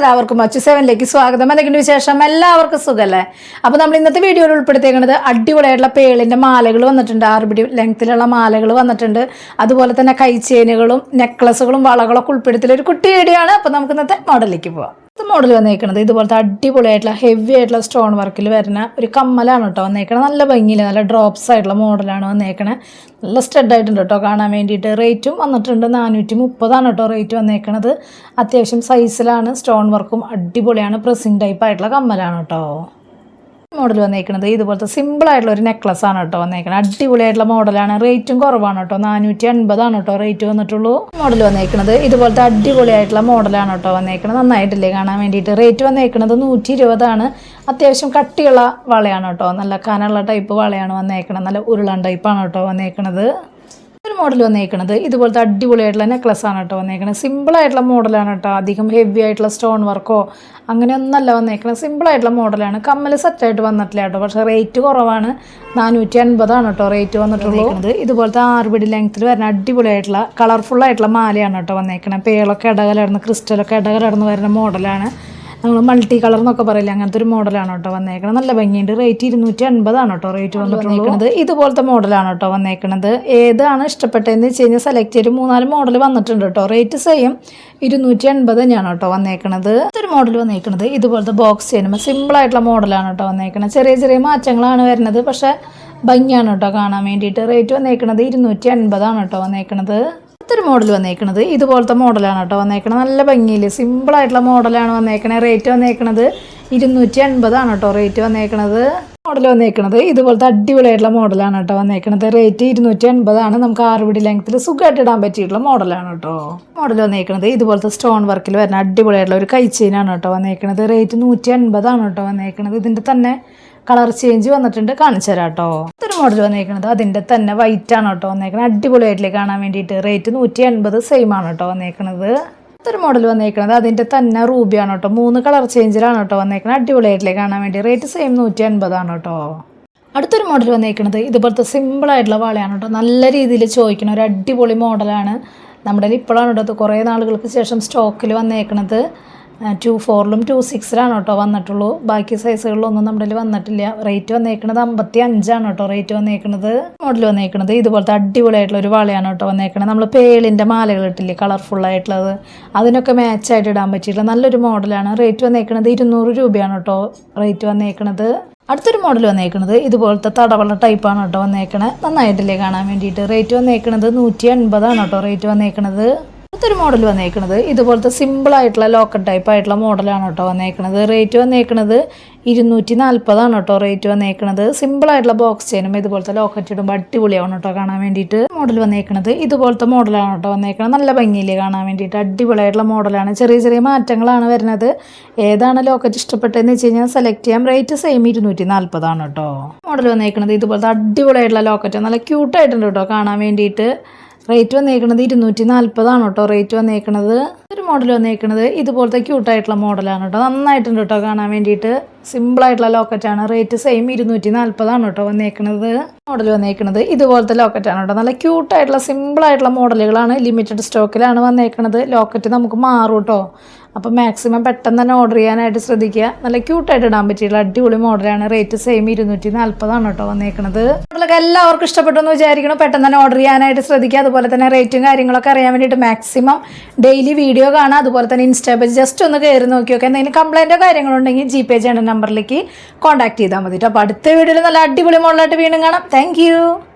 എല്ലാവർക്കും അച്ചു സെവനിലേക്ക് സ്വാഗതം. എന്തൊക്കെയുണ്ട് വിശേഷം? എല്ലാവർക്കും സുഖമല്ലേ അപ്പോൾ നമ്മൾ ഇന്നത്തെ വീഡിയോയിൽ ഉൾപ്പെടുത്തിയിരിക്കുന്നത് അടിപൊളിയായിട്ടുള്ള പേളിന്റെ മാലകൾ വന്നിട്ടുണ്ട്. ആറുപിടി ലെങ്ത്തിലുള്ള മാലകൾ വന്നിട്ടുണ്ട്. അതുപോലെ തന്നെ കൈ ചെയിനുകളും നെക്ലസുകളും വളകളൊക്കെ ഉൾപ്പെടുത്തിയ ഒരു കുട്ടി വീഡിയോ ആണ്. അപ്പോൾ നമുക്ക് ഇന്നത്തെ മോഡലിലേക്ക് പോവാം. മോഡൽ വന്നേക്കണത്. ഇതുപോലത്തെ അടിപൊളിയായിട്ടുള്ള ഹെവി ആയിട്ടുള്ള സ്റ്റോൺ വർക്കിൽ വരുന്ന ഒരു കമ്മലാണ് കേട്ടോ വന്നേക്കണത്. നല്ല ഭംഗിയിൽ നല്ല ഡ്രോപ്സ് ആയിട്ടുള്ള മോഡലാണ് വന്നേക്കണത്. നല്ല സ്റ്റഡ് ആയിട്ടുണ്ട് കേട്ടോ കാണാൻ വേണ്ടിയിട്ട്. റേറ്റും വന്നിട്ടുണ്ട് നാനൂറ്റി മുപ്പതാണ് കേട്ടോ റേറ്റ് വന്നേക്കണത്. അത്യാവശ്യം സൈസിലാണ് സ്റ്റോൺ വർക്കും അടിപൊളിയാണ് പ്രസിംഗ് ടൈപ്പ് ആയിട്ടുള്ള കമ്മലാണ് കേട്ടോ. മോഡൽ വന്നേക്കുന്നത് ഇതുപോലത്തെ സിമ്പിൾ ആയിട്ടുള്ള ഒരു നെക്ലസ് ആണ് കേട്ടോ വന്നേക്കുന്നത് അടിപൊളിയായിട്ടുള്ള മോഡലാണ് റേറ്റും കുറവാണ് കേട്ടോ. നാനൂറ്റി അൻപതാണ് കേട്ടോ റേറ്റ് വന്നിട്ടുള്ളൂ. മോഡൽ വന്നേക്കുന്നത് ഇതുപോലത്തെ അടിപൊളിയായിട്ടുള്ള മോഡലാണ് കേട്ടോ വന്നേക്കുന്നത് നന്നായിട്ടില്ലേ കാണാൻ വേണ്ടിയിട്ട്. റേറ്റ് വന്നേക്കുന്നത് നൂറ്റി ഇരുപതാണ് അത്യാവശ്യം കട്ടിയുള്ള വളയാണ് കേട്ടോ. നല്ല കനുള്ള ടൈപ്പ് വളയാണ് വന്നേക്കുന്നത് നല്ല ഉരുളൻ ടൈപ്പാണ് കേട്ടോ വന്നേക്കുന്നത് ഒരു മോഡൽ വന്നേക്കണത്. ഇതുപോലത്തെ അടിപൊളിയായിട്ടുള്ള നെക്ലസ് ആണ് കേട്ടോ വന്നേക്കണത്. സിമ്പിൾ ആയിട്ടുള്ള മോഡലാണ് കേട്ടോ. അധികം ഹെവി ആയിട്ടുള്ള സ്റ്റോൺ വർക്കോ അങ്ങനെ ഒന്നല്ല വന്നേക്കണത്. സിമ്പിൾ ആയിട്ടുള്ള മോഡലാണ് കമ്മൽ സെറ്റായിട്ട് വന്നിട്ടില്ല കേട്ടോ. പക്ഷേ റേറ്റ് കുറവാണ്. നാനൂറ്റി അൻപതാണ് കേട്ടോ റേറ്റ് വന്നിട്ടുള്ളൂ. ഇതുപോലത്തെ ആറുപിടി ലെങ്ത്തിൽ വരുന്ന അടിപൊളിയായിട്ടുള്ള കളർഫുൾ ആയിട്ടുള്ള മാലയാണ് കേട്ടോ വന്നേക്കണത്. പേളൊക്കെ ഇടകലർന്ന് ക്രിസ്റ്റലൊക്കെ ഇടകലർന്ന് വരുന്ന മോഡലാണ് നമ്മൾ മൾട്ടി കളർ എന്നൊക്കെ പറയില്ല അങ്ങനത്തെ ഒരു മോഡലാണ് കേട്ടോ വന്നേക്കണത്. നല്ല ഭംഗിയുണ്ട്. റേറ്റ് ഇരുന്നൂറ്റി അൻപതാണ് കേട്ടോ റേറ്റ് വന്നിട്ടുള്ളത് ഇതുപോലത്തെ മോഡലാണ് കേട്ടോ വന്നേക്കണത്. ഏതാണ് ഇഷ്ടപ്പെട്ടതെന്ന് വെച്ച് കഴിഞ്ഞാൽ സെലക്ട് ചെയ്ത് മൂന്നാൽ മോഡൽ വന്നിട്ടുണ്ട് കേട്ടോ. റേറ്റ് സെയിം ഇരുന്നൂറ്റി അൻപത് തന്നെയാണ് കേട്ടോ വന്നേക്കണത്. ഇതൊരു മോഡൽ വന്നേക്കണത്. ഇതുപോലത്തെ ബോക്സ് ചെയ്യുമ്പോൾ സിമ്പിൾ ആയിട്ടുള്ള മോഡലാണ് കേട്ടോ വന്നേക്കണത്. ചെറിയ ചെറിയ മാറ്റങ്ങളാണ് വരുന്നത് പക്ഷേ ഭംഗിയാണ് കേട്ടോ കാണാൻ വേണ്ടിയിട്ട്. റേറ്റ് വന്നേക്കണത് ഇരുന്നൂറ്റി അൻപതാണ് കേട്ടോ വന്നേക്കണത്. അടുത്തൊരു മോഡൽ വന്നേക്കണത്. ഇതുപോലത്തെ മോഡലാണ് കേട്ടോ വന്നേക്കണത്. നല്ല ഭംഗിയിൽ സിമ്പിളായിട്ടുള്ള മോഡലാണ് വന്നേക്കണത് റേറ്റ് വന്നേക്കണത് ഇരുന്നൂറ്റി അൻപതാണ് കേട്ടോ റേറ്റ് വന്നേക്കണത്. മോഡൽ വന്നേക്കണത് ഇതുപോലത്തെ അടിപൊളിയായിട്ടുള്ള മോഡലാണ് കേട്ടോ വന്നേക്കണത്. റേറ്റ് ഇരുന്നൂറ്റി അൻപതാണ് നമുക്ക് ആറുപിടി ലെങ്ത്തിൽ സുഖമായിട്ട് ഇടാൻ പറ്റിയിട്ടുള്ള മോഡലാണ് കേട്ടോ. മോഡൽ വന്നേക്കണത് ഇതുപോലത്തെ സ്റ്റോൺ വർക്കിൽ വരുന്ന അടിപൊളിയായിട്ടുള്ള ഒരു കൈച്ചെയിനാണ് കേട്ടോ വന്നേക്കണത്. റേറ്റ് നൂറ്റി അൻപതാണ് കേട്ടോ വന്നേക്കണത്. ഇതിന്റെ തന്നെ കളർ ചേഞ്ച് വന്നിട്ടുണ്ട്. കാണിച്ചു തരാം കേട്ടോ. മോഡൽ വന്നേക്കണത്. അതിന്റെ തന്നെ വൈറ്റ് ആണ് കേട്ടോ വന്നേക്കുന്നത് അടിപൊളിയായിട്ട് കാണാൻ വേണ്ടിയിട്ട്. റേറ്റ് നൂറ്റി എൺപത് സെയിം ആണ് കേട്ടോ വന്നേക്കണത്. അടുത്തൊരു മോഡൽ വന്നേക്കണത്. അതിന്റെ തന്നെ റൂബിയാണ് കേട്ടോ. മൂന്ന് കളർ ചേഞ്ചിലാണ് കേട്ടോ വന്നേക്കുന്നത് അടിപൊളിയായിട്ട് കാണാൻ വേണ്ടി. റേറ്റ് സെയിം നൂറ്റി എൺപതാണ് കേട്ടോ. അടുത്തൊരു മോഡൽ വന്നേക്കുന്നത് ഇതുപോലത്തെ സിമ്പിൾ ആയിട്ടുള്ള വാളയാണ് കേട്ടോ. നല്ല രീതിയിൽ ചോദിക്കുന്ന ഒരു അടിപൊളി മോഡലാണ് നമ്മുടെ ഇപ്പോഴാണ് കേട്ടോ. കുറേ നാളുകൾക്ക് ശേഷം സ്റ്റോക്കിൽ വന്നേക്കണത്. ടു ഫോറിലും ടു സിക്സിലാണ് കേട്ടോ വന്നിട്ടുള്ളൂ. ബാക്കി സൈസുകളിലൊന്നും നമ്മുടെ വന്നിട്ടില്ല. റേറ്റ് വന്നേക്കുന്നത് അമ്പത്തി അഞ്ചാണ് കേട്ടോ. റേറ്റ് വന്നേക്കുന്നത് മോഡൽ വന്നേക്കുന്നത് ഇതുപോലത്തെ അടിപൊളിയായിട്ടുള്ള ഒരു വളയാണ് കേട്ടോ വന്നേക്കുന്നത് നമ്മൾ പേളിന്റെ മാലകൾ ഇട്ടില്ലേ കളർഫുൾ ആയിട്ടുള്ളത്. അതിനൊക്കെ മാച്ചായിട്ട് ഇടാൻ പറ്റിയിട്ടുള്ള നല്ലൊരു മോഡലാണ് റേറ്റ് വന്നേക്കുന്നത് ഇരുന്നൂറ് രൂപയാണ് കേട്ടോ. റേറ്റ് വന്നേക്കുന്നത് അടുത്തൊരു മോഡൽ വന്നേക്കുന്നത് ഇതുപോലത്തെ തടവള ടൈപ്പാണ് കേട്ടോ വന്നേക്കണത്. നന്നായിട്ടില്ലേ കാണാൻ വേണ്ടിയിട്ട്. റേറ്റ് വന്നേക്കുന്നത് നൂറ്റി എൺപതാണ് കേട്ടോ. റേറ്റ് വന്നേക്കണത്. അടുത്തൊരു മോഡൽ വന്നേക്കണത് ഇതുപോലത്തെ സിമ്പിൾ ആയിട്ടുള്ള ലോക്കൽ ടൈപ്പ് ആയിട്ടുള്ള മോഡലാണ് കേട്ടോ വന്നേക്കണത്. റേറ്റ് വന്നേക്കണത് ഇരുന്നൂറ്റി നാൽപ്പതാണ് കേട്ടോ റേറ്റ് വന്നേക്കണത്. സിമ്പിൾ ആയിട്ടുള്ള ബോക്സ് ചെയിനും ഇതുപോലത്തെ ലോക്കറ്റ് ഇടുമ്പോൾ അടിപൊളിയാവണം കേട്ടോ കാണാൻ വേണ്ടിയിട്ട്. മോഡൽ വന്നേക്കണത് ഇതുപോലത്തെ മോഡലാണ് കേട്ടോ വന്നേക്കണത്. നല്ല ഭംഗിയില്ലേ കാണാൻ വേണ്ടിയിട്ട്. അടിപൊളിയായിട്ടുള്ള മോഡലാണ് ചെറിയ ചെറിയ മാറ്റങ്ങളാണ് വരുന്നത്. ഏതാണ് ലോക്കറ്റ് ഇഷ്ടപ്പെട്ടതെന്ന് വെച്ച് കഴിഞ്ഞാൽ സെലക്ട് ചെയ്യാം. റേറ്റ് സെയിം ഇരുന്നൂറ്റി നാൽപ്പതാണ് കേട്ടോ. മോഡൽ വന്നേക്കണത് ഇതുപോലത്തെ അടിപൊളിയായിട്ടുള്ള ലോക്കറ്റ് നല്ല ക്യൂട്ടായിട്ടുണ്ട് കേട്ടോ കാണാൻ വേണ്ടിയിട്ട്. റേറ്റ് വന്നേക്കണത് ഇരുന്നൂറ്റി നാൽപ്പതാണ് കേട്ടോ. റേറ്റ് വന്നേക്കണത് ഒരു മോഡൽ വന്നേക്കണത് ഇതുപോലത്തെ ക്യൂട്ടായിട്ടുള്ള മോഡലാണ് കേട്ടോ. നന്നായിട്ടുണ്ട് കേട്ടോ കാണാൻ വേണ്ടിയിട്ട്. സിമ്പിളായിട്ടുള്ള ലോക്കറ്റാണ് റേറ്റ് സെയിം ഇരുന്നൂറ്റി നാൽപ്പതാണ് കേട്ടോ വന്നേക്കണത്. മോഡൽ വന്നേക്കണത് ഇതുപോലത്തെ ലോക്കറ്റാണ് കേട്ടോ. നല്ല ക്യൂട്ടായിട്ടുള്ള സിമ്പിളായിട്ടുള്ള മോഡലുകളാണ് ലിമിറ്റഡ് സ്റ്റോക്കിലാണ് വന്നേക്കണത്. ലോക്കറ്റ് നമുക്ക് മാറും കേട്ടോ. അപ്പോൾ മാക്സിമം പെട്ടെന്ന് തന്നെ ഓർഡർ ചെയ്യാനായിട്ട് ശ്രദ്ധിക്കുക. നല്ല ക്യൂട്ടായിട്ട് ഇടാൻ പറ്റിയുള്ള അടിപൊളി മോഡലാണ് റേറ്റ് സെയിം ഇരുന്നൂറ്റി നാൽപ്പതാണ് കേട്ടോ വന്നേക്കണത്. മോഡലൊക്കെ എല്ലാവർക്കും ഇഷ്ടപ്പെട്ടു എന്ന് വിചാരിക്കണം പെട്ടെന്ന് തന്നെ ഓർഡർ ചെയ്യാനായിട്ട് ശ്രദ്ധിക്കുക. അതുപോലെ തന്നെ റേറ്റും കാര്യങ്ങളൊക്കെ അറിയാൻ വേണ്ടിയിട്ട് മാക്സിമം ഡെയിലി വീഡിയോ കാണാം. അതുപോലെ തന്നെ ഇൻസ്റ്റാ പേജ് ജസ്റ്റ് ഒന്ന് കയറി നോക്കി നോക്കുക എന്തെങ്കിലും കംപ്ലൈന്റോ കാര്യങ്ങളുണ്ടെങ്കിൽ ജി പേ ചെയ്യേണ്ട നമ്പറിലേക്ക് കോൺടാക്ട് ചെയ്താൽ മതി കേട്ടോ അപ്പോൾ അടുത്ത വീഡിയോയിൽ നല്ല അടിപൊളി മോഡലായിട്ട് വീണ്ടും കാണാം. താങ്ക്